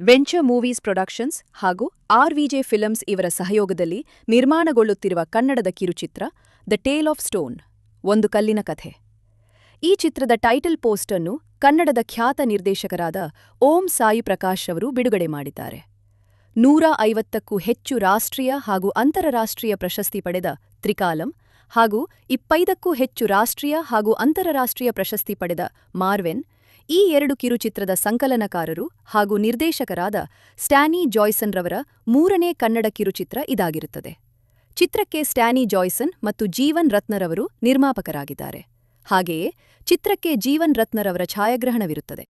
Venture movies productions ಹಾಗೂ ಆರ್ವಿಜೆ films ಇವರ ಸಹಯೋಗದಲ್ಲಿ ನಿರ್ಮಾಣಗೊಳ್ಳುತ್ತಿರುವ ಕನ್ನಡದ ಕಿರುಚಿತ್ರ ದ ಟೇಲ್ ಆಫ್ ಸ್ಟೋನ್ ಒಂದು ಕಲ್ಲಿನ ಕಥೆ. ಈ ಚಿತ್ರದ ಟೈಟಲ್ ಪೋಸ್ಟ್ ಅನ್ನು ಕನ್ನಡದ ಖ್ಯಾತ ನಿರ್ದೇಶಕರಾದ ಓಂ ಸಾಯಿ ಪ್ರಕಾಶ್ ಅವರು ಬಿಡುಗಡೆ ಮಾಡಿದ್ದಾರೆ. ನೂರ ಐವತ್ತಕ್ಕೂ ಹೆಚ್ಚು ರಾಷ್ಟ್ರೀಯ ಹಾಗೂ ಅಂತಾರಾಷ್ಟ್ರೀಯ ಪ್ರಶಸ್ತಿ ಪಡೆದ ತ್ರಿಕಾಲಂ ಹಾಗೂ ಇಪ್ಪೈದಕ್ಕೂ ಹೆಚ್ಚು ರಾಷ್ಟ್ರೀಯ ಹಾಗೂ ಅಂತಾರಾಷ್ಟ್ರೀಯ ಪ್ರಶಸ್ತಿ ಪಡೆದ ಮಾರ್ವೆನ್ ಈ ಎರಡು ಕಿರುಚಿತ್ರದ ಸಂಕಲನಕಾರರು ಹಾಗೂ ನಿರ್ದೇಶಕರಾದ ಸ್ಟ್ಯಾನಿ ಜಾಯ್ಸನ್ ರವರ ಮೂರನೇ ಕನ್ನಡ ಕಿರುಚಿತ್ರ ಇದಾಗಿರುತ್ತದೆ. ಚಿತ್ರಕ್ಕೆ ಸ್ಟ್ಯಾನಿ ಜಾಯ್ಸನ್ ಮತ್ತು ಜೀವನ್ ರತ್ನರವರು ನಿರ್ಮಾಪಕರಾಗಿದ್ದಾರೆ. ಹಾಗೆಯೇ ಚಿತ್ರಕ್ಕೆ ಜೀವನ್ ರತ್ನರವರ ಛಾಯಾಗ್ರಹಣವಿರುತ್ತದೆ.